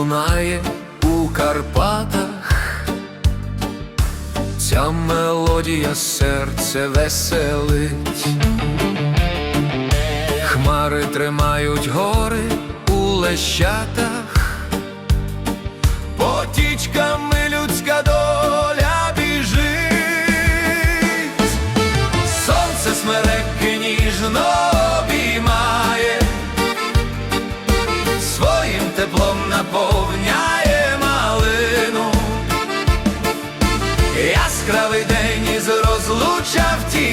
лунає у Карпатах, ця мелодія серце веселить, хмари тримають гори у лещатах, потічками людська доля біжить, сонце смереки ніжно. Теплом на полі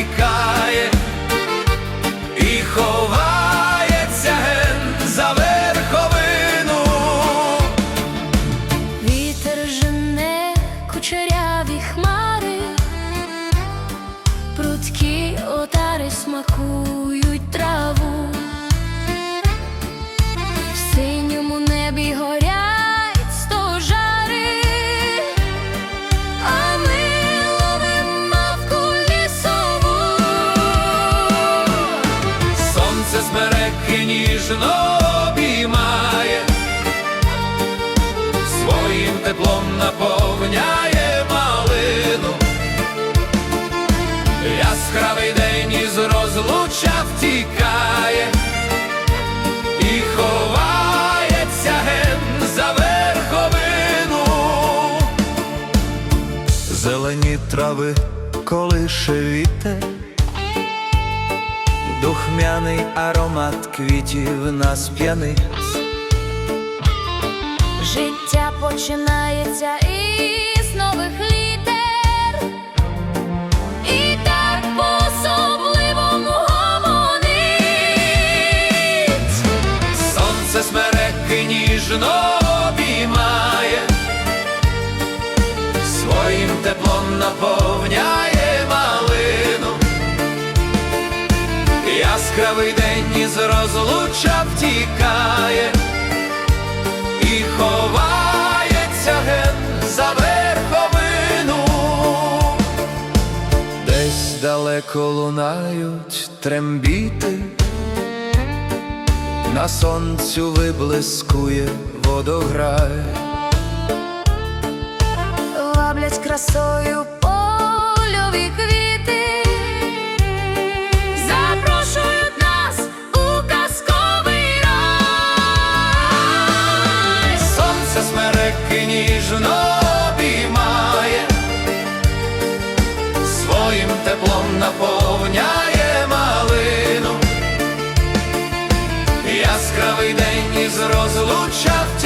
втікає і ховається ген за верховину. Вітер жене кучеряві хмари, прудкі отари смакують траву, ніжно обіймає, своїм теплом наповняє малину. Яскравий день із розлуча втікає і ховається ген за верховину. Зелені трави колише вітер Духмяний аромат квітів нас п'янить Життя починається із нових літер, і так по-особливому гомонить. Сонце смереки ніжно обіймає, своїм теплом наповняє розлуча втікає і ховається ген за верховину. Десь далеко лунають трембіти, на сонцю виблискує водограй. Ваблять красою польові квіти, своїм теплом наповняє малину. Яскравий день із розлуча втікає